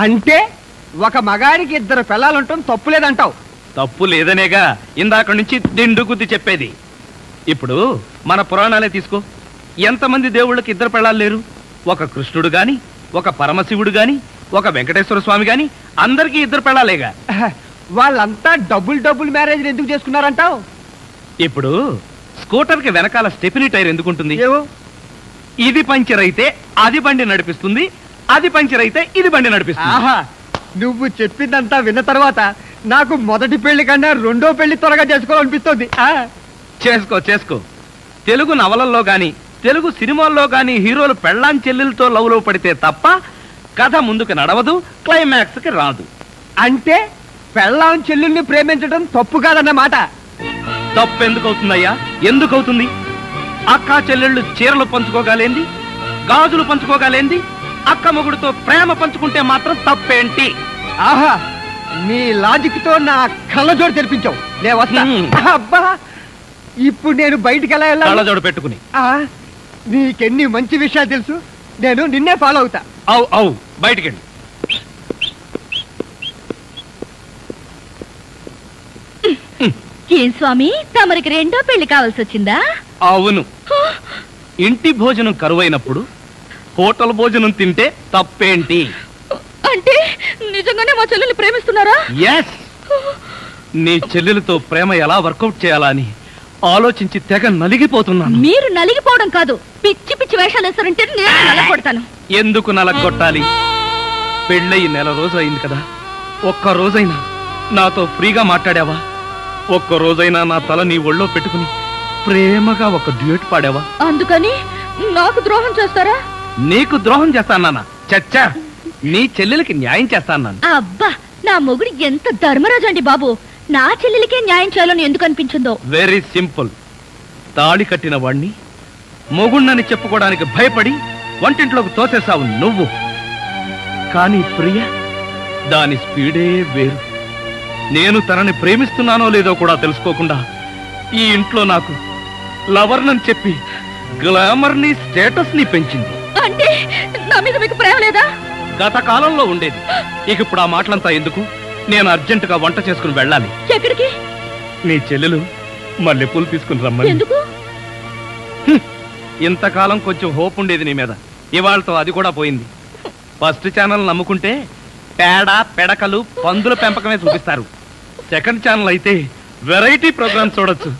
అంటే ఒక మగాడికి ఇద్దరు పిల్లలుంటాం తప్పులేదంటావు. తప్పు లేదనేగా ఇందాక నుంచి దిండు గుద్ది చెప్పేది. ఇప్పుడు మన పురాణాలే తీసుకో. ఎంతమంది దేవుళ్ళకి ఇద్దరు పెళ్ళాలు లేరు? ఒక కృష్ణుడు గాని ఒక పరమశివుడు గాని ఒక వెంకటేశ్వర స్వామి గాని అందరికీ ఇద్దరు పెళ్ళాలేగా వాళ్ళంతా డబుల్ డబుల్ మ్యారేజ్ ఎందుకు చేసుకున్నారంటావు? ఇప్పుడు స్కూటర్కి వెనకాల స్టెఫినీ టైర్ ఎందుకుంటుంది? ఇది పంచర్ అయితే అది బండి నడిపిస్తుంది అది పంచర్ అయితే ఇది బండి నడిపిస్తుంది. ఆహా నువ్వు చెప్పిందంతా విన్న తర్వాత నాకు మొదటి పెళ్ళి కన్నా రెండో పెళ్ళి త్వరగా చేసుకోవాలనిపిస్తుంది. ఆ, చేసుకో చేసుకో. తెలుగు నవలల్లో గాని తెలుగు సినిమాల్లో గాని హీరోలు పెళ్ళాం చెల్లెలతో లవ్లో పడితే తప్ప కథ ముందుకు నడవదు క్లైమాక్స్కి రాదు. అంటే పెళ్ళాం చెల్లుల్ని ప్రేమించడం తప్పు కాదన్నమాట. తప్పు ఎందుకు అవుతుందయ్యా ఎందుకు అవుతుంది అక్క చెల్లెళ్ళు చీరలు పంచుకోగలేంది? గాజులు పంచుకోగలేంది? అక్క మొగుడుతో ప్రేమ పంచుకుంటే మాత్రం తప్పేంటి? ఆహా నీ లాజిక్తో నా కళ్ళజోడు తెరిపించావు. నేను వస్తా. అబ్బా ఇప్పుడు నేను బయటికి ఎలా వెళ్ళాలి? కళ్ళజోడు పెట్టుకుని. ఆ, నీకెన్ని మంచి విషయాలు తెలుసు? నేను నిన్నే ఫాలో అవుతా. అవు అవు బయటికెళ్ళి. ఏం స్వామి తమరికి రెండో పెళ్ళి కావాల్సి వచ్చిందా? అవును. ఇంటి భోజనం కరువైనప్పుడు హోటల్ భోజనం తింటే తప్పేంటి? అంటే నిజంగానే మా చెల్లెల్ని ప్రేమిస్తున్నారా? ఎస్ నీ చెల్లెలతో ప్రేమ ఎలా వర్కౌట్ చేయాలా అని ఆలోచించి తెగ నలిగిపోతున్నాను. మీరు నలిగిపోవడం కాదు. పిచ్చి పిచ్చి వేషాలు వేస్తారంటే నేను నలగొడతాను. ఎందుకు నలగొట్టాలి? పెళ్ళయి నెల రోజు అయింది కదా. ఒక్క రోజైనా నాతో ఫ్రీగా మాట్లాడావా? ఒక్క రోజైనా నా తల నీ ఒళ్ళో పెట్టుకుని ప్రేమగా ఒక డ్యూట్ పాడావా? అందుకని నాకు ద్రోహం చేస్తారా? నీకు ద్రోహం చేస్తానా చచ్చా నీ చెల్లెలకి న్యాయం చేస్తాను అబ్బా నా మొగుడు ఎంత ధర్మరాజు అండి బాబు. నా చెల్లెలికే న్యాయం చేయాలని ఎందుకు అనిపించిందో. వెరీ సింపుల్ తాళి కట్టిన వాణ్ణి మొగుణ్ణని చెప్పుకోవడానికి భయపడి వంటింట్లోకి తోసేసావు నువ్వు. కానీ ప్రియ దాని స్పీడే వేరు. నేను తనని ప్రేమిస్తున్నానో లేదో కూడా తెలుసుకోకుండా ఈ ఇంట్లో నాకు లవర్నని చెప్పి గ్లామర్ని స్టేటస్ని పెంచింది. అంటే నా మీద మీకు ప్రేమ లేదా? గత కాలంలో ఉండేది. ఇక ఇప్పుడు ఆ మాటలంతా ఎందుకు? నేను అర్జెంటుగా వంట చేసుకుని వెళ్ళాలి. ఎక్కడికి? నీ చెల్లెలు మల్లెపూలు తీసుకుని రమ్మని. ఎందుకు? ఇంతకాలం కొంచెం హోప్ ఉండేది నీ మీద. ఇవాళతో అది కూడా పోయింది. ఫస్ట్ ఛానల్ నమ్ముకుంటే పేడ పెడకలు పందుల పెంపకమే చూపిస్తారు. సెకండ్ ఛానల్ అయితే వెరైటీ ప్రోగ్రామ్స్ చూడొచ్చు.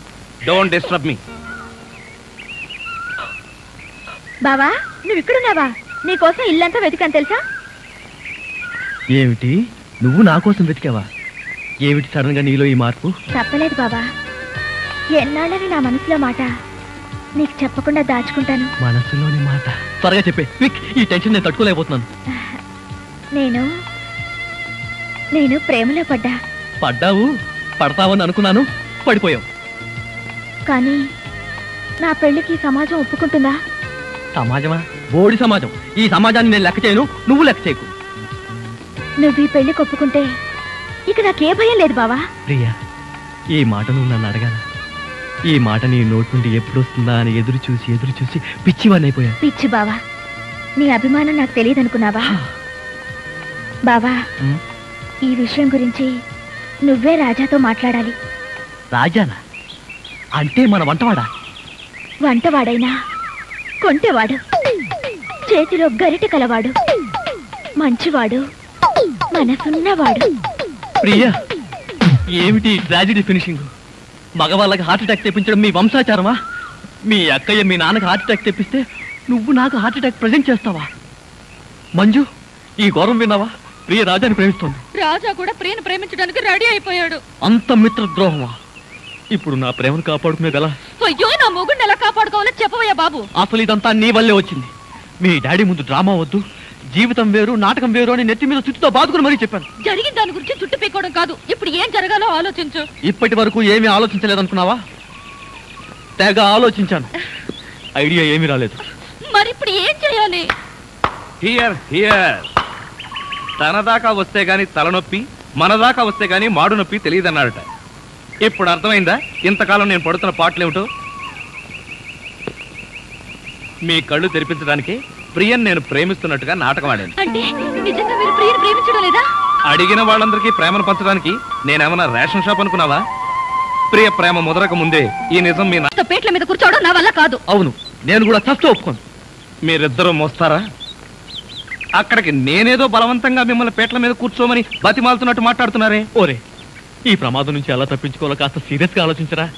డోంట్ డిస్టర్బ్ మీ బావా? నువ్వు ఇక్కడున్నావా? నీకోసం ఇల్లంతా వెతికాను తెలుసా? ఏమిటి? నువ్వు నా కోసం వెతికావా? ఏమిటి సడన్గా నీలో ఈ మార్పు? తప్పలేదు బాబా. ఎన్నాళ్ళని నా మనసులో మాట? నీకు చెప్పకుండా దాచుకుంటాను. మనసులోని మాట. త్వరగా చెప్పే. క్విక్ ఈ టెన్షన్ నేను తట్టుకోలేకపోతున్నాను. నేను నేను ప్రేమలో పడ్డా. పడ్డావు పడతావని అనుకున్నాను పడిపోయావు. కానీ నా పెళ్ళికి సమాజం ఒప్పుకుంటుందా? సమాజమా? బోడి సమాజం. ఈ సమాజాన్ని నేను లెక్క చేయను నువ్వు లెక్క చేయకు. నువ్వు ఈ పెళ్ళికి ఒప్పుకుంటే ఇక నాకే భయం లేదు బావా. ప్రియా ఈ మాట నువ్వు నన్ను అడగాల. ఈ మాట నీ నోటి నుండి ఎప్పుడు వస్తుందా అని ఎదురు చూసి ఎదురు చూసి పిచ్చివాడిని అయిపోయాను. పిచ్చి బావా నీ అభిమానం నాకు తెలియదు అనుకున్నావా బావా ఈ విషయం గురించి నువ్వే రాజాతో మాట్లాడాలి. రాజానా? అంటే మన వంటవాడా? వంటవాడైనా కొంటెవాడు. చేతిలో గరిటె కలవాడు. మంచివాడు. మనసున్నవాడు. ప్రియా ఏమిటి ట్రాజిడీ ఫినిషింగ్ మగవాళ్ళకి హార్ట్ అటాక్ తెప్పించడం మీ వంశాచారమా? మీ అక్కయ్య మీ నాన్నకి హార్ట్ అటాక్ తెప్పిస్తే నువ్వు నాకు హార్ట్ అటాక్ ప్రజెంట్ చేస్తావా? మంజు ఈ ఘోరం విన్నావా? ప్రియ రాజాని ప్రేమిస్తోంది. రాజా కూడా ప్రియను ప్రేమించడానికి రెడీ అయిపోయాడు. అంత మిత్రద్రోహమా ఇప్పుడు నా ప్రేమను కాపాడుకునేది ఎలా అయ్యో నా మొగుడిని ఎలా కాపాడుకోవాలో చెప్పవయ్యా బాబు. అసలు ఇదంతా నీ వల్లే వచ్చింది. మీ డాడీ ముందు డ్రామా వద్దు. జీవితం వేరు నాటకం వేరు అని నెత్తి మీద చుట్టుతో బాదుకుని మరీ చెప్పాను. జరిగిన దాని గురించి చుట్టు పీకోవడం కాదు. ఇప్పుడు ఏం జరగాలో ఆలోచించు. ఇప్పటి వరకు ఏమీ ఆలోచించలేదనుకున్నావా? తెగ ఆలోచించాను. ఐడియా ఏమీ రాలేదు. మరి ఇప్పుడు ఏం చేయాలి? హియర్ హియర్ తన దాకా వస్తే గాని తలనొప్పి మన దాకా వస్తే గాని మాడు నొప్పి తెలియదన్నాడట. ఇప్పుడు అర్థమైందా? ఇంతకాలం నేను పడుతున్న పాటలేమిటో? మీ కళ్ళు తెరిపించడానికి ప్రియన్ నేను ప్రేమిస్తున్నట్టుగా నాటకం ఆడాను. అంటే నిజంగా మీరు ప్రియని ప్రేమించడం లేదా? అడిగిన వాళ్ళందరికీ ప్రేమను పంచడానికి నేనేమన్నా రేషన్ షాప్ అనుకున్నావా? ప్రియ ప్రేమ ముదరక ముందే ఈ నిజం మీ నా- పేట్ల మీద కూర్చోవడం నా వల్ల కాదు. అవును నేను కూడా చస్తూ ఒప్పుకోను. మీరిద్దరూ మోస్తారా? అక్కడికి నేనేదో బలవంతంగా మిమ్మల్ని పేట్ల మీద కూర్చోమని బతిమాలుతున్నట్టు మాట్లాడుతున్నారే? ఓరే ఈ ప్రమాదం నుంచి ఎలా తప్పించుకోవాలో కాస్త సీరియస్గా ఆలోచించరా.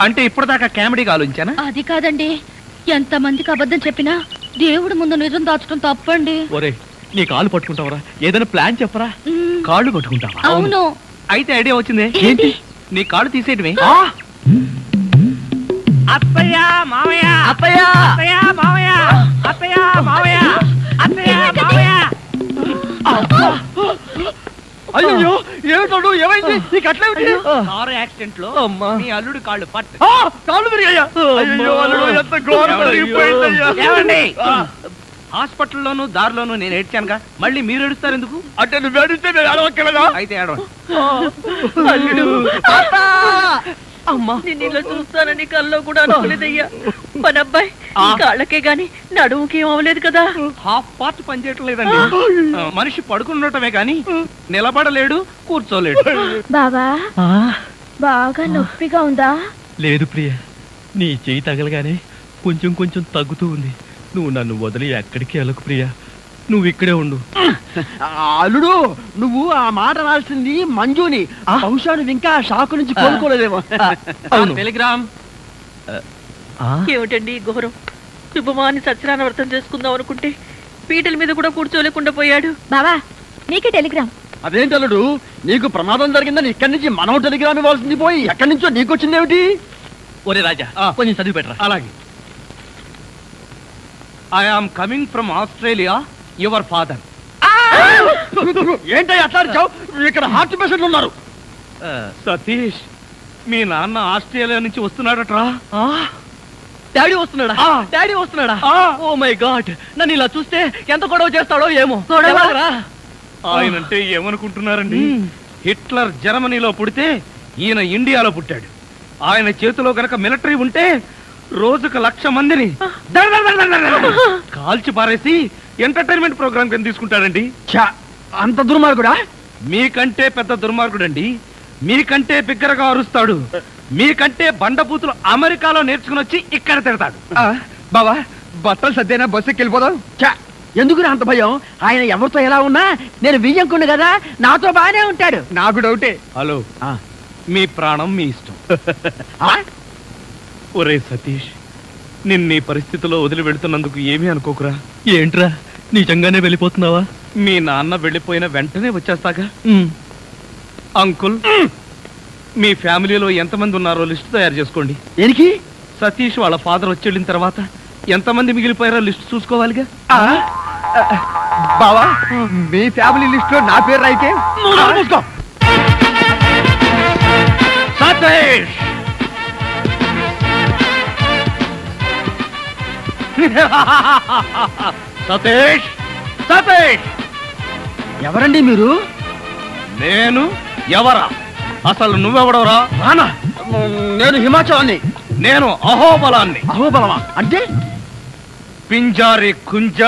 అంటే ఇప్పటిదాకా కామెడీగా ఆలోచించానా? అది కాదండి ఎంత మందికి అబద్ధం చెప్పినా దేవుడి ముందు నిజం దాచడం తప్పండి. ఓరే నీ కాలు పట్టుకుంటావరా? ఏదైనా ప్లాన్ చెప్పరా? కాళ్ళు పట్టుకుంటావా అవును. అయితే ఐడియా వచ్చింది? ఏంటి? నీ కాళ్ళు తీసేయటమే అత్తయ్య మావయ్య. అత్తయ్య! అత్తయ్య మావయ్య. అత్తయ్య మావయ్య. అత్తయ్య మావయ్య. అయ్యో ఏమిటో ఏమైంది? నీకు అట్లేమిటి కారు యాక్సిడెంట్లో అమ్మా. మీ అల్లుడు కాళ్ళు పట్టు. కాళ్ళు విరిగాయ్యా అయ్యో అల్లుడు ఎంత ఘోరం. ఏమండి? హాస్పిటల్లోను దారిలోను నేను ఏడ్చానుగా. మళ్ళీ మీరు ఏడుస్తారు ఎందుకు? అంటే నువ్వు ఏడిస్తే నేను అడవక్కలేదా అయితే అల్లుడు. అమ్మా. ఇలా చూస్తానని కల్లో కూడా అనుకోలేదయ్యా. మన అబ్బాయి ఈ కాళ్ళకే గాని నడుముకి ఏం అవ్వలేదు కదా. హాఫ్ పార్ట్ పనిచేయటం లేదండి ఆ, మనిషి పడుకుండటమే కానీ నిలబడలేడు కూర్చోలేడు. బావా. బాగా నొప్పిగా ఉందా? లేదు ప్రియ నీ చెయ్యి తగలగానే కొంచెం కొంచెం తగ్గుతూ ఉంది. నువ్వు నన్ను వదిలి ఎక్కడికి వెళ్ళకు ప్రియ. నువ్వు ఇక్కడే ఉండు. అల్లుడు నువ్వు ఆ మాట రాల్సింది మంజుని. బహుశా నువ్వు ఇంకా ఆ షాకు నుంచి కోలుకోలేదేమో. అవును. టెలిగ్రామ్. ఏమిటండి ఘోరం? శుభమాని సత్యనారాయణ వ్రతం చేసుకుందాం అనుకుంటే పీటల మీద కూడా కూర్చోలేకుండా పోయాడు. బావా నీకే టెలిగ్రామ్. అదేంటి అల్లుడు? నీకు ప్రమాదం జరిగిందని ఇక్కడి నుంచి మనం టెలిగ్రామ్ ఇవ్వాల్సింది పోయి ఎక్కడి నుంచో నీకు వచ్చింది ఏమిటి? ఒరే రాజా. కొంచెం చదివి పెట్టరా? అలాగే. I am coming from Australia your father. ఏంటో అట్లా అరిచావు? ఇక్కడ హార్ట్ పేషెంట్లు ఉన్నారు. సతీష్ మీ నాన్న ఆస్ట్రేలియా నుంచి వస్తున్నాడట్రా. డాడీ వస్తున్నాడా. డాడీ వస్తున్నాడా. Oh my god. నన్ను ఇలా చూస్తే ఎంత గొడవ చేస్తాడో ఏమో? ఆయనంటే ఏమనుకుంటున్నారండి. హిట్లర్ జర్మనీలో పుడితే ఈయన ఇండియాలో పుట్టాడు. ఆయన చేతిలో గనక మిలిటరీ ఉంటే రోజుకు లక్ష మందిని కాల్చి పారేసి ఎంటర్టైన్మెంట్ ప్రోగ్రామ్ కింద తీసుకుంటాడండి ఛా, అంత దుర్మార్గుడా? మీకంటే పెద్ద దుర్మార్గుడండి. మీకంటే బిగ్గరగా అరుస్తాడు. మీకంటే బండబూతులు అమెరికాలో నేర్చుకుని వచ్చి ఇక్కడ తిడతాడు. బావా బట్టలు సర్దేనా బస్సు ఎక్కి వెళ్ళిపోదాం? ఛా, ఎందుకురా అంత భయం? ఆయన ఎవరితో ఎలా ఉన్నా నేను వియ్యంకుండు కదా నాతో బాగానే ఉంటాడు. నాకు డౌటే. హలో మీ ప్రాణం మీ ఇష్టం. ఆ? ఒరే సతీష్ నిన్న ఈ పరిస్థితిలో వదిలి వెళ్తున్నందుకు ఏమీ అనుకోకురా. ఏంట్రా? నిజంగానే వెళ్ళిపోతున్నావా? మీ నాన్న వెళ్ళిపోయిన వెంటనే వచ్చేస్తాగా. అంకుల్ మీ ఫ్యామిలీలో ఎంతమంది ఉన్నారో లిస్ట్ తయారు చేసుకోండి. దేనికి? సతీష్ వాళ్ళ ఫాదర్ వచ్చి వెళ్ళిన తర్వాత ఎంతమంది మిగిలిపోయారో లిస్ట్ చూసుకోవాలిగా? బావా మీ ఫ్యామిలీ లిస్ట్లో నా పేరు మూసుకో. సతీష్! సతీష్! సతీష్! ఎవరండి మీరు? నేను ఎవరా? అసలు నువ్వెవడవరా? రానా నేను హిమాచలాన్ని. నేను అహోబలాన్ని. అహోబలమా? అంటే? పింజారి కుంజ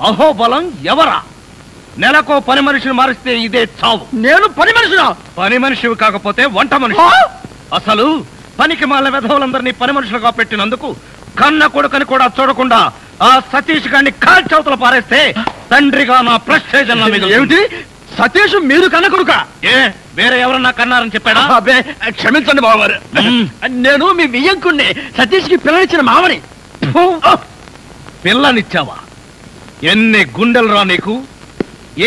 అహోబలం ఎవరా? నెలకో పని మనిషిని మారిస్తే ఇదే చావు. నేను పని మనిషినా? పని మనిషివి కాకపోతే వంట మనిషి. అసలు పనికి మాల విధవులందరినీ పని మనుషులుగా పెట్టినందుకు కన్న కొడుకని కూడా చూడకుండా ఆ సతీష్ గారిని కాల్చవతల పారేస్తే తండ్రిగా నా మీద ఏమిటి? సతీష్ మీరు కన్న కొడుక? ఏ వేరే ఎవరన్నా కన్నారని చెప్పాడా? అబ్బే క్షమించండి బావగారు. నేను మీ వియ్యంకుణ్ణి సతీష్కి పిల్లనిచ్చిన మామని! పిల్లనిచ్చావా? ఎన్ని గుండెలు రా నీకు?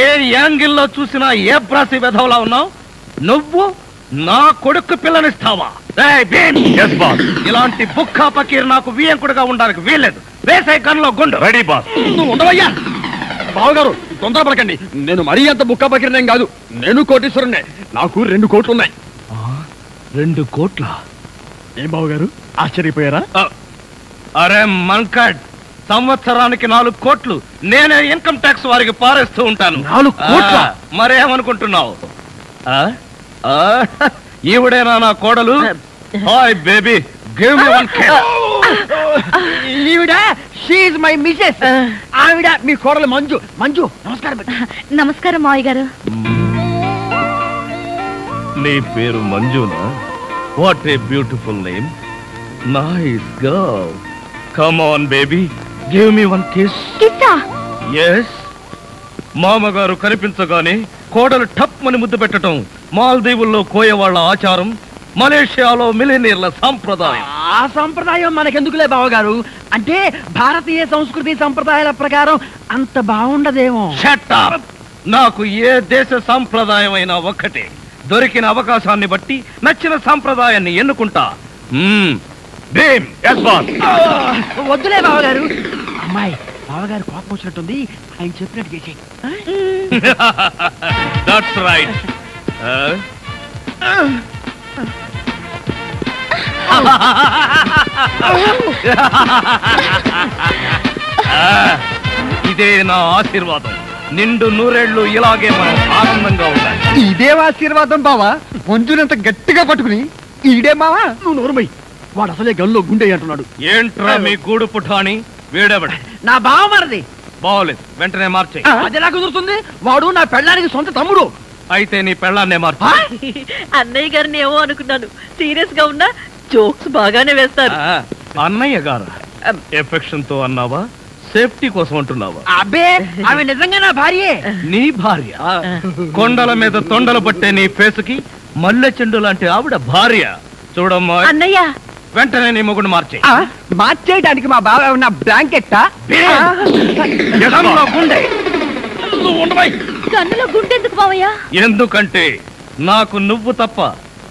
ఏ యాంగిల్లో చూసినా ఏ బ్రాసి వెధవలా ఉన్నావు? నువ్వు నా కొడుకు పిల్లనిస్తావా! ఇలాంటి బుక్కా పకీర్ నాకు వియంకుడుగా ఉండడానికి వీల్లేదు. వేసే గన్లో గుండు. రెడీ బాస్ నువ్వు ఉండవయ్యా! బావగారు తొందరపడకండి. నేను మరీ అంత బుక్క పకిరినేం కాదు. నేను కోటీశ్వరుణ్ణే. నాకు రెండు కోట్లు ఉన్నాయి రెండు కోట్ల? ఏం బావగారు? ఆశ్చర్యపోయారా? అరే మంకడ్. సంవత్సరానికి నాలుగు కోట్లు. నేనే ఇన్కమ్ ట్యాక్స్ వారికి పారేస్తూ ఉంటాను. నాలుగు కోట్లా? మరేమనుకుంటున్నావు? ఈవిడేనా నా కోడలు? Hi baby. Give me one ఈవిడ షీఈ్ మై మిసెస్ ఆవిడ మీ కోడలు మంజు. మంజు నమస్కారం నమస్కారం మావయ్య గారు. నీ పేరు మంజునా? What a beautiful name nice girl come on baby give me one kiss కిస్సా yes మామగారు కనిపించగానే కోడలు టప్ అని ముద్దు పెట్టడం మాల్దీవుల్లో కోయవాళ్ళ ఆచారం మలేషియాలో మిలినీర్ల సాంప్రదాయం. ఆ సంప్రదాయం మనకెందుకులే బావగారు? అంటే భారతీయ సంస్కృతి సంప్రదాయాల ప్రకారం అంత బాగుండదేమో Shut up! నాకు ఏ దేశ సాంప్రదాయం అయినా ఒక్కటే. దొరికిన అవకాశాన్ని బట్టి నచ్చిన సాంప్రదాయాన్ని ఎన్నుకుంటా. మ్మ్. Bhim, yes boss. ఆ, వద్దులే బావగారు. అమ్మాయి బావగారు కోపం వచ్చినట్టుంది. ఆయన చెప్పినట్టు చేసేయి. That's right. ఇదే నా ఆశీర్వాదం. నిండు నూరేళ్ళు ఇలాగే మనం ఆనందంగా ఉండాలి. ఇదే ఆశీర్వాదం బావా? మంజునంత గట్టిగా పట్టుకుని ఈడే మావా? నువ్వు నోరుమై వాడు అసలే గల్లో గుండె అంటున్నాడు. ఏంట్రా మీ గూడు పుఠాని? వీడెవడ? నా బావ మరది. బాగోలేదు వెంటనే మార్చేయి. అది ఎలా కుదురుతుంది? వాడు నా పెళ్ళానికి సొంత తమ్ముడు. అయితే నీ పెళ్ళాన్నే మార్చు. ఆ? అన్నయ్య గారిని ఏమో అనుకున్నాను. సీరియస్గా ఉన్నా జోక్స్ బాగానే వేస్తారు. ఆ, అన్నయ్య గారు? ఎఫెక్షన్తో అన్నావా? సేఫ్టీ కోసం అంటున్నావా? అబ్బే ఆమె నిజంగా నా భార్యే. నీ భార్య? కొండల మీద తొండలు పట్టే నీ ఫేసుకి మల్లె చెండు లాంటి ఆవిడ భార్య. చూడమ్మా. అన్నయ్య. వెంటనే నీ మొగుడు మార్చే. ఆ, మార్చేయడానికి మా బావ ఉన్న బ్లాంకెట్టా గుండె. నువ్వు ఉండవై. కన్నులో గుండెందుకు మావయ్య ఎందుకంటే నాకు నువ్వు తప్ప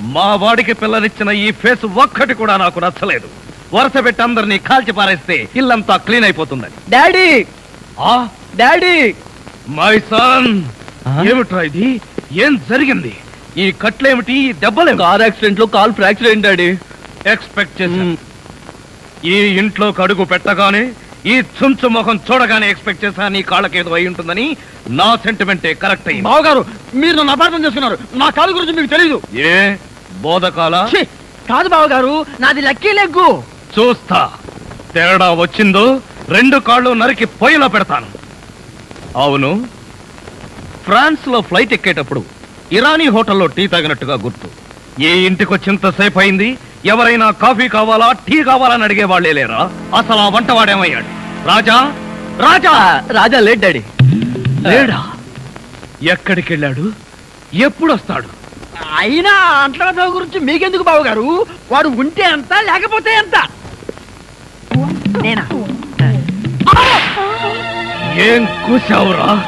మా వాడికి పిల్లనిచ్చిన ఈ ఫేస్ ఒక్కటి కూడా నాకు నచ్చలేదు. వరుస పెట్టి అందరినీ కాల్చి పారేస్తే ఇల్లంతా క్లీన్ అయిపోతుందని. డాడీ! ఆ? డాడీ! My son! ఏమిట్రా ఇది? ఏం జరిగింది? ఈ కట్లేమిటి ఈ దెబ్బలేమిటి కార్ యాక్సిడెంట్లో కాల్ ఫ్రాక్చర్ అయింది డాడీ. ఎక్స్పెక్ట్ చేశాను ఈ ఇంట్లో కడుగు పెట్టగానే ఈ చుంచు ముఖం చూడగానే ఎక్స్పెక్ట్ చేశా నీ కాళ్ళకేదో అయి ఉంటుందని నా సెంటిమెంటే కరెక్ట్ అయింది. బావగారు మీరు నన్ను అపార్థం చేసుకున్నారు. నా కాలు గురించి మీకు తెలీదు. ఏ? బోధకాల? ఛీ, కాదు బావగారు నాది లక్కీ లెగ్గు. చూస్తా. తేడా వచ్చిందో రెండు కాళ్ళు నరికి పొయ్యిలో పెడతాను. అవును. ఫ్రాన్స్లో ఫ్లైట్ ఎక్కేటప్పుడు ఇరానీ హోటల్లో టీ తాగినట్టుగా గుర్తు. ఏ ఇంటికి వచ్చింతసేపు అయింది? ఎవరైనా కాఫీ కావాలా టీ కావాలని అడిగే వాళ్ళే లేరా? అసలు ఆ వంటవాడేమయ్యాడు? రాజా? రాజా? రాజా లేట్ డాడీ. లేడా? ఎక్కడికి వెళ్ళాడు ఎప్పుడు వస్తాడు అయినా అంట్ల గురించి మీకెందుకు బావగారు? వాడు ఉంటే ఎంత లేకపోతే ఎంత? నేనా? ఏం కూసావురా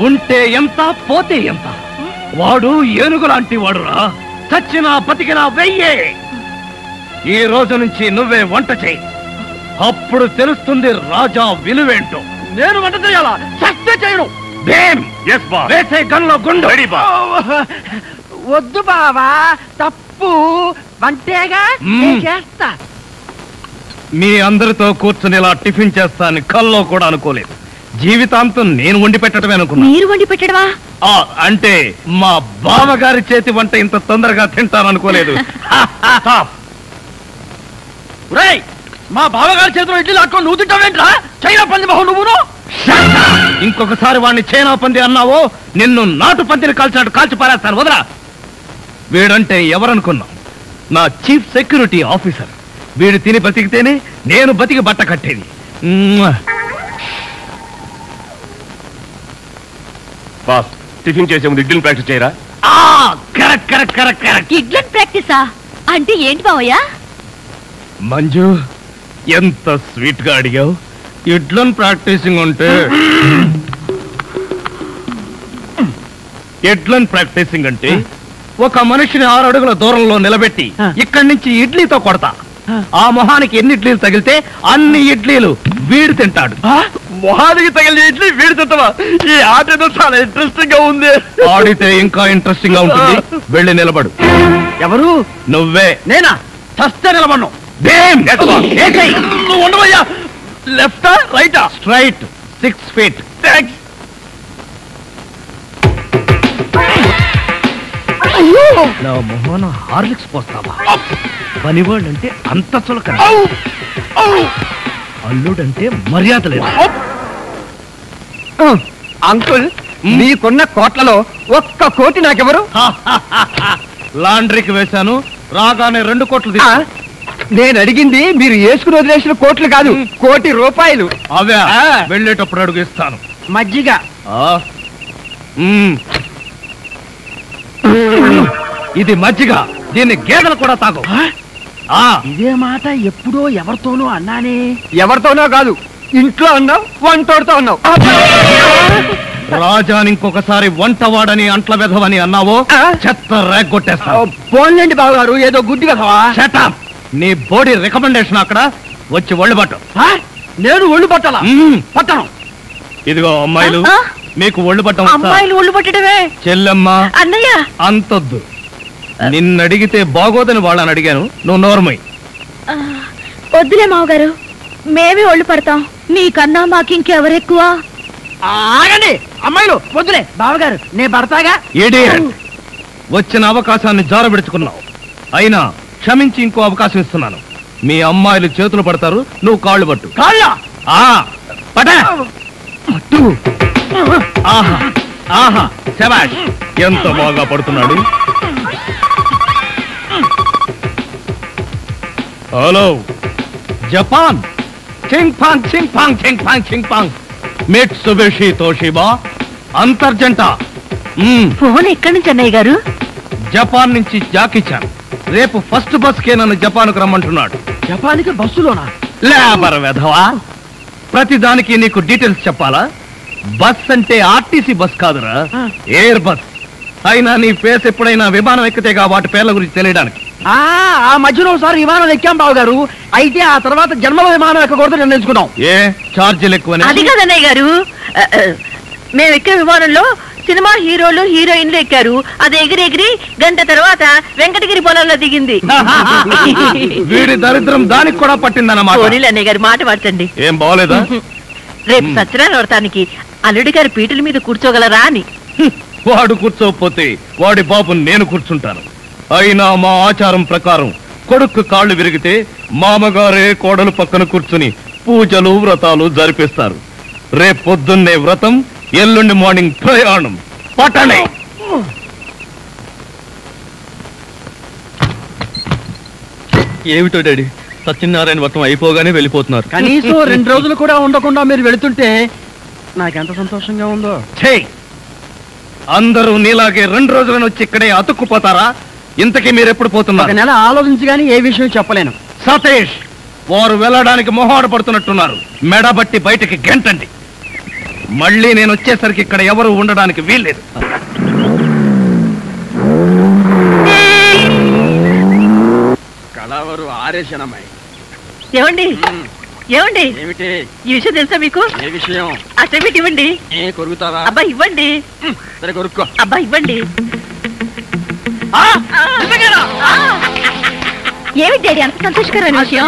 ఉంటే ఎంత పోతే ఎంత? వాడు ఏనుగు లాంటి వాడురా. చచ్చినా బతికినా వెయ్యే ఈ రోజు నుంచి నువ్వే వంట చేయి. అప్పుడు తెలుస్తుంది రాజా విలువేంటో. నేను వంట చేయాలా? చస్తే చేయను. భీమ్! వేసే గన్లో గుండు. వద్దు బావా తప్పు. వంటేగా. నేను చేస్తా. మీ అందరితో కూర్చుని ఇలా టిఫిన్ చేస్తాను కల్లో కూడా అనుకోలేదు. జీవితాంతం నేను వండి పెట్టడమే అనుకున్నా. మీరు వండి పెట్టడమా? ఆ, అంటే మా బావగారి చేతి వంట ఇంత తొందరగా తింటాననుకోలేదు. Stop. రేయ్ మా బావగారి చేతిలో ఇడ్లీ లాక్కొని నువ్వు తింటావేంట్రా? చైనా పంది మొహం నువ్వును! ఇంకొకసారి వాడిని చైనా పంది అన్నావో నిన్ను నాటు పందిని కాల్చినట్టు కాల్చి పారేస్తాను వదరా. వీడంటే ఎవరనుకున్నాం? నా చీఫ్ సెక్యూరిటీ ఆఫీసర్. వీడు తిని బతికితేనే నేను బతికి బట్ట కట్టేది. బాస్ టిఫిన్ చేసే ముందు ఇడ్లీని ప్రాక్టీస్ చేయరా? ఆ కరెక్ట్ కరెక్ట్ కరెక్ట్ కరెక్ట్. ఇడ్లన్ ప్రాక్టీసా? అంటే ఏంటి మావయ్య మంజు ఎంత స్వీట్గా అడిగావు? ఇడ్లను ప్రాక్టీసింగ్ ఉంటే ఎడ్లను ప్రాక్టీసింగ్ అంటే ఒక మనిషిని ఆరు అడుగుల దూరంలో నిలబెట్టి ఇక్కడి నుంచి ఇడ్లీతో కొడతా. ఆ. మొహానికి ఎన్ని ఇడ్లీలు తగిలితే అన్ని ఇడ్లీలు వీడు తింటాడు. మొహానికి తగిలిన ఇడ్లీ వీడి తింటావా? ఈ ఆట ఏదో చాలా ఇంట్రెస్టింగ్గా ఉంది. ఆడితే ఇంకా ఇంట్రెస్టింగ్గా ఉంటుంది. వెళ్ళి నిలబడు. ఎవరు? నువ్వే. నేనా? చస్తే! ఏసేయ్! నువ్వు ఉండవయ్యా. లెఫ్టా రైటా స్ట్రైట్ సిక్స్ ఫీట్ థ్యాంక్స్ నా మొహన హార్లిక్స్ పోస్తావా? పనివాళ్ళంటే అంత చులకన. అల్లుడంటే మర్యాద లేదు. అంకుల్ మీకున్న కోట్లలో ఒక్క కోటి నాకెవరు? లాండ్రీకి వేశాను. రాగానే రెండు కోట్లు. నేను అడిగింది మీరు వేసుకుని వదిలేసిన కోట్లు కాదు కోటి రూపాయలు. అవే. ఆ. వెళ్ళేటప్పుడు అడుగు ఇస్తాను. మజ్జిగ. ఆ. మ్మ్. ఇది మజ్జిగ. దీన్ని గేదెలు కూడా తాగు. ఆ? ఇదే మాట ఎప్పుడో ఎవరితోనో అన్నానే? ఎవరితోనో కాదు ఇంట్లో అన్నావు వంటోడుతో అన్నావు. రాజాని ఇంకొకసారి వంట వాడని అంట్ల వెధవని అన్నావో? ఆ. చెత్త రేగొట్టేస్తా పోన్లేండి బావగారు ఏదో గుడ్డి కదవా Shut నీ బోడీ రికమెండేషన్ అక్కడ వచ్చి ఒళ్ళు పట్టు. ఆ? నేను ఒళ్ళు పట్టాలా. పట్టను. ఇదిగో అమ్మాయిలు ఆ? మీకు ఒళ్ళు పట్టం వస్తా? అమ్మాయిలు ఒళ్ళు పట్టడమే? చెల్లెమ్మ అన్నయ్య! అంతొద్దు. నిన్నడిగితే బాగోదని వాళ్ళని అడిగాను నువ్వు నోర్మై. ఆ, వద్దులే మావగారు మేమే ఒళ్ళు పడతాం. నీకన్నా మాకింకెవరెక్కువ ఆగండి! అమ్మాయిలు వద్దులే. బావగారు నేను పడతాగా ఇడియట్ వచ్చిన అవకాశాన్ని జారబెడుచుకున్నావు. అయినా క్షమించి ఇంకో అవకాశం ఇస్తున్నాను. మీ అమ్మాయిలు చేతులు పడతారు నువ్వు కాళ్ళు పట్టు. కాళ్ళ? ఆ పట పట్టు. ఆహా ఆహా శబాష్ ఎంత బాగా పడుతున్నాడు. హలో. జపాన్. చింగ్ పాంగ్ చింగ్ పాంగ్ చింగ్ పాంగ్ చింగ్ పాంగ్ మిట్సుబిషి తోషిబా. అంతర్జంట. ఫోన్ ఎక్కడి నుంచి అన్నయ్య గారు? జపాన్ నుంచి జాకిచాన్ రేపు ఫస్ట్ బస్ కే నన్ను జపాన్కు రమ్మంటున్నాడు. జపాన్కి బస్సులోనా? లేబర్ వెధవా? ప్రతి దానికి నీకు డీటెయిల్స్ చెప్పాలా? బస్ అంటే ఆర్టీసీ బస్ కాదురా. Airbus. అయినా నీ ఫేస్ ఎప్పుడైనా విమానం ఎక్కితేగా వాటి పేర్ల గురించి తెలియడానికి. ఆ ఆ మధ్యలో ఒకసారి విమానం ఎక్కాం బావగారు అయితే ఆ తర్వాత జన్మల విమానం ఎక్కకూడదు నిర్ణయించుకున్నాం. ఏ? ఛార్జీలు ఎక్కువనే? అది కాదన్నయ్య గారు. ఆ, ఆ, మేము ఎక్కే విమానంలో సినిమా హీరోలు హీరోయిన్లు ఎక్కారు. అది ఎగిరి ఎగిరి గంట తర్వాత వెంకటగిరి పొలంలో దిగింది. వీడి దరిద్రం దానికి కూడా పట్టిందన్నమాట. పోనీలు అన్నయ్య గారు మాట మార్చండి. ఏం బాగోలేదా రేపు సత్యనారాయణ వ్రతానికి అల్లుడి గారి పీటల మీద కూర్చోగలరా అని. వాడు కూర్చోకపోతే వాడి బాబు నేను కూర్చుంటాను. అయినా మా ఆచారం ప్రకారం కొడుకు కాళ్ళు విరిగితే మామగారే కోడలు పక్కన కూర్చుని పూజలు వ్రతాలు జరిపిస్తారు. రేపు పొద్దున్నే వ్రతం ఎల్లుండి మార్నింగ్ ప్రయాణం. పట్టణే ఏమిటో డాడీ? సత్యనారాయణ వ్రతం అయిపోగానే వెళ్ళిపోతున్నారు. కనీసం రెండు రోజులు కూడా ఉండకుండా మీరు వెళుతుంటే నాకెంత సంతోషంగా ఉందో. ఛే! అందరూ నీలాగే రెండు రోజులను వచ్చి ఇక్కడే అతుక్కుపోతారా? ఇంతకీ మీరు ఎప్పుడు ఒక పోతున్నారు నెల ఆలోచించి కానీ ఏ విషయం చెప్పలేను. సతీష్ వారు వెళ్ళడానికి మొహాడు పడుతున్నట్టున్నారు. మెడబట్టి బయటికి గెంటండి. మళ్ళీ నేను వచ్చేసరికి ఇక్కడ ఎవరు ఉండడానికి వీల్లేదు. కళావరు ఆరేషనమ్మాయి ఏమండి ఏమండి ఏమిటి? ఈ విషయం తెలుసా మీకు? ఏ విషయం? ఆ చెవిటి ఇవ్వండి. ఏ కొరుకుతావా అబ్బా ఇవ్వండి. సరే కొరుక్కో. అబ్బా ఇవ్వండి. ఏమి డాడీ అంత సంతోషకరమైన విషయం?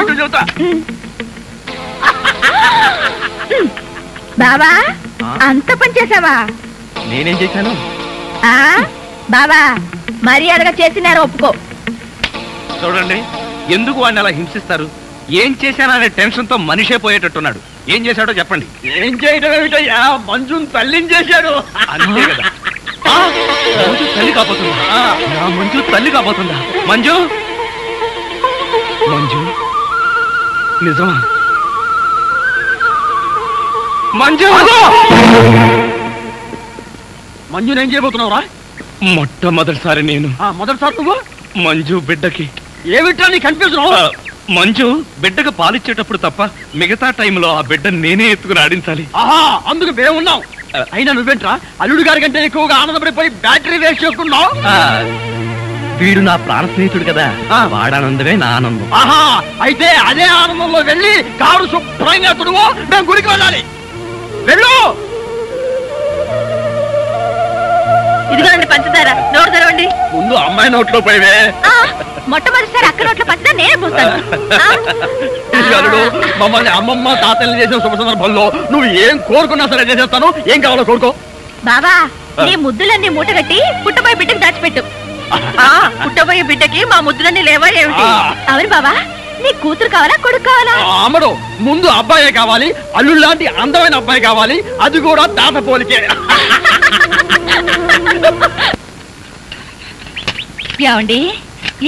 బాబా? అంత పని చేసావా నేనేం చేశాను? ఆ? బాబా మర్యాదగా చేసినారు ఒప్పుకో. చూడండి ఎందుకు వాడిని అలా హింసిస్తారు? ఏం చేశాననే టెన్షన్తో మనిషే పోయేటట్టున్నాడు. ఏం చేశాడో చెప్పండి. ఏం చేయడం ఏమిటయ్యా? మంజుని తల్లిని చేశాడు. అంతే కదా. ఆ, మంజు తల్లి కాబోతుందా? నా మంజు తల్లి కాబోతుందా? మంజు? మంజు? నిజమా? మంజు! ఏం చేయబోతున్నావురా? మొట్టమొదటిసారి నేను. ఆ, మొదటిసారి నువ్వు? మంజు బిడ్డకి. ఏమిటా నీ కన్ఫ్యూజన్ మంజు బిడ్డకు పాలిచ్చేటప్పుడు తప్ప మిగతా టైంలో ఆ బిడ్డ నేనే ఎత్తుకుని ఆడించాలి. ఆహా అందుకు మేమున్నాం అయినా నువ్వేంట్రా? అల్లుడు గారి కంటే ఎక్కువగా ఆనందపడిపోయి బ్యాటరీ వేస్ట్ చేసుకున్నావు వీడు నా ప్రాణ స్నేహితుడు కదా. వాడానందమే నా ఆనందం. ఆహా అయితే అదే ఆనందంలో వెళ్ళి కారు శుభ్రంగా తుడువు. మేము గుడికి వెళ్ళాలి. వెళ్ళు! ఇదిగోనండి పంచదార. నోరు తెరవండి. ముందు అమ్మాయి నోట్లో పోయివే. మొట్టమొదటిసారి అక్క నోట్ల పచ్చదా నేనే పోస్తాను. అల్లుడు మమ్మల్ని అమ్మమ్మ తాతల్ని చేసిన శుభ సందర్భంలో నువ్వు ఏం కోరుకున్నా సరే చేసేస్తాను. ఏం కావాలో కోరుకో. బాబా నీ ముద్దులన్నీ మూటగట్టి పుట్టబోయే బిడ్డకు దాచిపెట్టు. పుట్టబోయే బిడ్డకి మా ముద్దులన్నీ లేవా ఏమిటి. అవును బావా. నీ కూతురు కావాలా కొడుకు కావాలా? అమ్మడు ముందు అబ్బాయే కావాలి అల్లుడు లాంటి అందమైన అబ్బాయి కావాలి అది కూడా తాత పోలికే. ఏమండి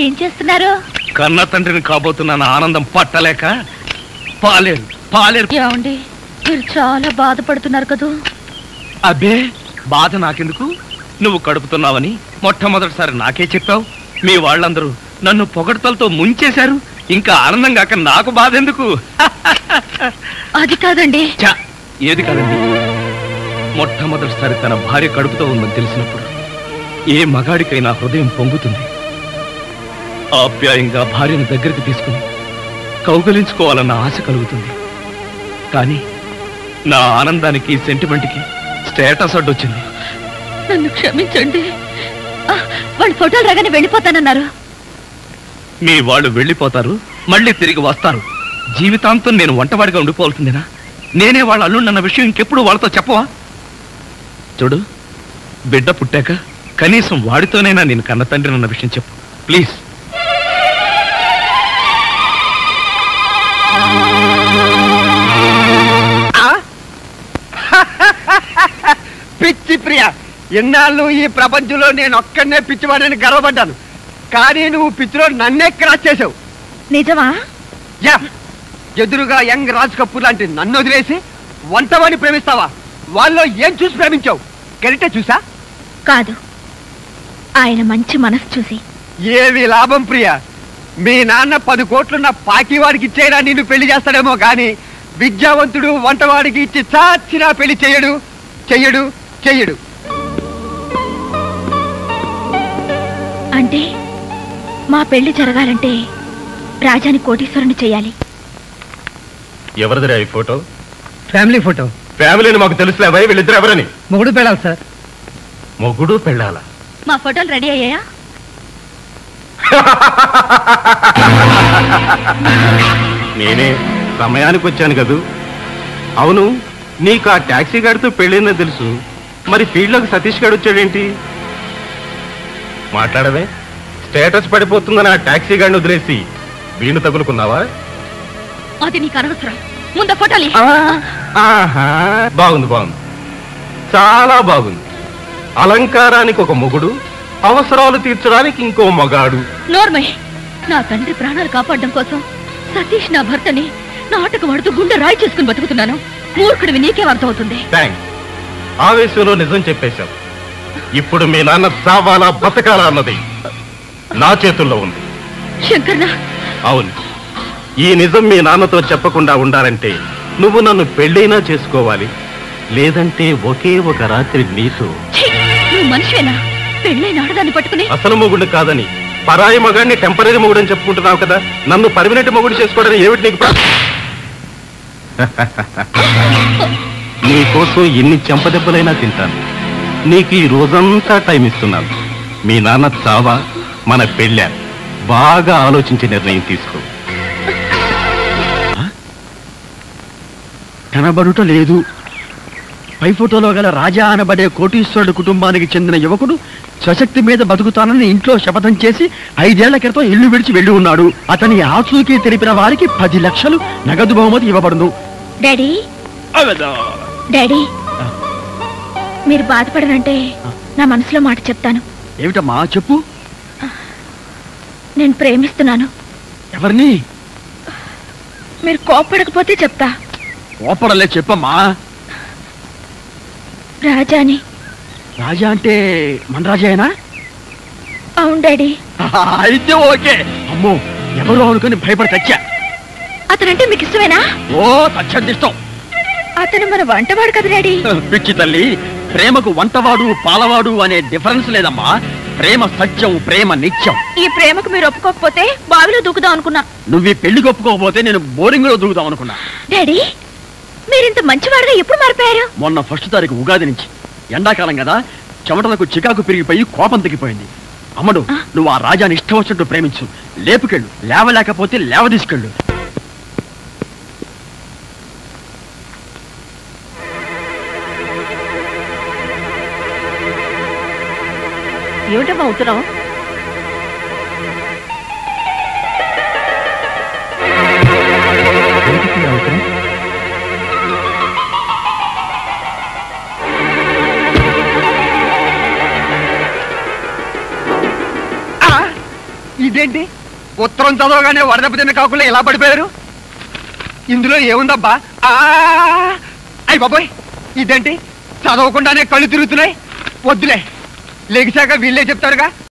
ఏం చేస్తున్నారు? కన్న తండ్రిని కాబోతున్న ఆనందం పట్టలేక పాలేరు పాలేరు. ఏమండి మీరు చాలా బాధపడుతున్నారు కదూ? అబ్బే బాధ నాకెందుకు? నువ్వు కడుపుతున్నావని మొట్టమొదటిసారి నాకే చెప్పావు. మీ వాళ్ళందరూ నన్ను పొగడతలతో ముంచేశారు. ఇంకా ఆనందం కాక నాకు బాధ ఎందుకు అది కాదండి. ఏది కాదండి? మొట్టమొదటిసారి తన భార్య కడుపుతో ఉందని తెలిసినప్పుడు ఏ మగాడికైనా హృదయం పొంగుతుంది. ఆప్యాయంగా భార్యను దగ్గరికి తీసుకుని కౌగలించుకోవాలన్న ఆశ కలుగుతుంది. కానీ నా ఆనందానికి సెంటిమెంట్కి స్టేటస్ అడ్డొచ్చింది. నన్ను క్షమించండి. వాళ్ళ ఫోటోలు రాగానే వెళ్ళిపోతానన్నారు. మీ వాళ్ళు వెళ్ళిపోతారు మళ్ళీ తిరిగి వస్తారు. జీవితాంతం నేను వంటవాడిగా ఉండిపోవాల్సిందేనా? నేనే వాళ్ళ అల్లుండన్న విషయం ఇంకెప్పుడు వాళ్ళతో చెప్పవా? చూడు బిడ్డ పుట్టాక కనీసం వాడితోనైనా నేను కన్న తండ్రి అన్న విషయం చెప్పు. ప్లీజ్. పిచ్చి ప్రియ ఎన్నాళ్ళు ఈ ప్రపంచంలో నేను ఒక్కడనే పిచ్చివాడని గర్వపడ్డాను. కానీ నువ్వు పిచ్చిలో నన్నే క్రాస్ చేసావు నిజమా? యా. ఎదురుగా యంగ్ రాజ్ కపూర్ లాంటి నన్ను వదిలేసి వంటవాడిని ప్రేమిస్తావా? వాళ్ళలో ఏం చూసి ప్రేమించావు? కరెక్టే చూసా? కాదు. ఆయన మంచి మనసు చూసి. ఏవి లాభం ప్రియ. మీ నాన్న పది కోట్లున్న పాకివాడికి ఇచ్చేనా నిన్ను పెళ్ళి చేస్తాడేమో గాని విద్యావంతుడు వంటవాడికి ఇచ్చి చాచినా పెళ్ళి చెయ్యడు చెయ్యడు చెయ్యడు. అంటే? మా పెళ్ళి జరగాలంటే రాజాని కోటీశ్వరుని చేయాలి. ఎవరిదిరా ఈ ఫోటో? Family photo. ఫ్యామిలీని మాకు తెలుసులేవా వీళ్ళిద్దరు ఎవరని మొగుడు పెళ్ళాలి సార్. మొగుడు పెళ్ళాలా? మా ఫోటోలు రెడీ అయ్యాయా? నేనే సమయానికి వచ్చాను కదూ. అవును నీకు ఆ టాక్సీ గాడితో పెళ్ళిందని తెలుసు. మరి ఫీల్డ్లోకి సతీష్ గారు వచ్చాడేంటి? మాట్లాడవే. స్టేటస్ పడిపోతుందని ఆ టాక్సీ గాడిని వదిలేసి వీణు తగులుకున్నావా? అది నీకు అనవసరం. ముందు ఫోటోలు. ఆహా బాగుంది బాగుంది. చాలా బాగుంది. అలంకారానికి ఒక మొగుడు అవసరాలు తీర్చడానికి ఇంకో మగాడు. నోర్మయ్ నా తండ్రి ప్రాణాలు కాపాడడం కోసం సతీష్ నా భర్తని నాటకం ఆడుతూ గుండె రాయి చేసుకుని బతుకుతున్నాను. మూర్ఖుడివి నీకేం అర్థమవుతుంది. థ్యాంక్స్ ఆవేశంలో నిజం చెప్పేశావు. ఇప్పుడు మీ నాన్న చావాలా బతకాలా అన్నది. నా చేతుల్లో ఉంది. శంకర్న! అవును. ఈ నిజం మీ నాన్నతో చెప్పకుండా ఉండాలంటే నువ్వు నన్ను పెళ్ళైనా చేసుకోవాలి. లేదంటే ఒకే ఒక రాత్రి నీతో. పెళ్ళైన ఆడదాన్ని పట్టుకుని? అసలు మొగుడు కాదని పరాయి మగాడిని టెంపరీ మొగుడు అని చెప్పుకుంటున్నావు కదా? నన్ను పర్మినెంట్ మొగుడు చేసుకోవడానికి ఏమిటి నీకు ప్రా- నీ కోసం ఎన్ని చెంపదెబ్బలైనా తింటాను. నీకు ఈ రోజంతా టైం ఇస్తున్నాను. మీ నాన్న చావా? మన పెళ్ళ. బాగా ఆలోచించి నిర్ణయం తీసుకో. కనబడుట లేదు. పై ఫోటోలో గల రాజా అనబడే కోటీశ్వరుడు కుటుంబానికి చెందిన యువకుడు స్వశక్తి మీద బతుకుతానని ఇంట్లో శపథం చేసి ఐదేళ్ళ క్రితం ఇల్లు విడిచి వెళ్ళి ఉన్నాడు. అతని ఆచూకీ తెలిపిన వారికి పది లక్షలు నగదు బహుమతి ఇవ్వబడును. డాడీ. డాడీ. మీరు బాధపడనంటే నా మనసులో మాట చెప్తాను. ఏమిటమ్మా చెప్పు. నేను ప్రేమిస్తున్నాను. ఎవరిని? మీరు కోప్పడకపోతే చెప్తా. ఓపడలే చెప్పమ్మా. రాజాని. రాజా అంటే మన రాజాయేనా? అవును డాడీ. అయితే ఓకే. అమ్మో ఎవరు అనుకుని భయపడి చచ్చా అతనంటే మీకు ఇష్టమేనా? ఓ తచ్చందిష్టం. అతను మన వంటవాడు కదా డాడీ. పిచ్చి తల్లి ప్రేమకు వంటవాడు పాలవాడు అనే డిఫరెన్స్ లేదమ్మా. ప్రేమ సత్యం ప్రేమ నిత్యం. ఈ ప్రేమకు మీరు ఒప్పుకోకపోతే బావిలో దూకుదాం అనుకున్నా. నువ్వు ఈ పెళ్ళి ఒప్పుకోకపోతే నేను బోరింగ్లో దూకుదాం అనుకున్నా. డాడీ మీరింత మంచివాడుగా ఎప్పుడు మారిపోయారు? మొన్న ఫస్ట్ తారీఖు ఉగాది నుంచి. ఎండాకాలం కదా చెమటలకు చికాకు పెరిగిపోయి కోపం తగ్గిపోయింది అమ్మడు నువ్వు ఆ రాజాని ఇష్టం వచ్చినట్టు ప్రేమించు. లేపుకెళ్ళు లేవలేకపోతే లేవ తీసుకెళ్ళు ఏమిటమ్మా ఉత్తరం? ఇదేంటి? ఉత్తరం చదవగానే వరదెబ్బతిన్న కాకుండా ఎలా పడిపోయారు? ఇందులో ఏముందబ్బా? అయ్యి బాబోయ్ ఇదేంటి? చదవకుండానే కళ్ళు తిరుగుతున్నాయి. వద్దులే. लेगसा का विलेज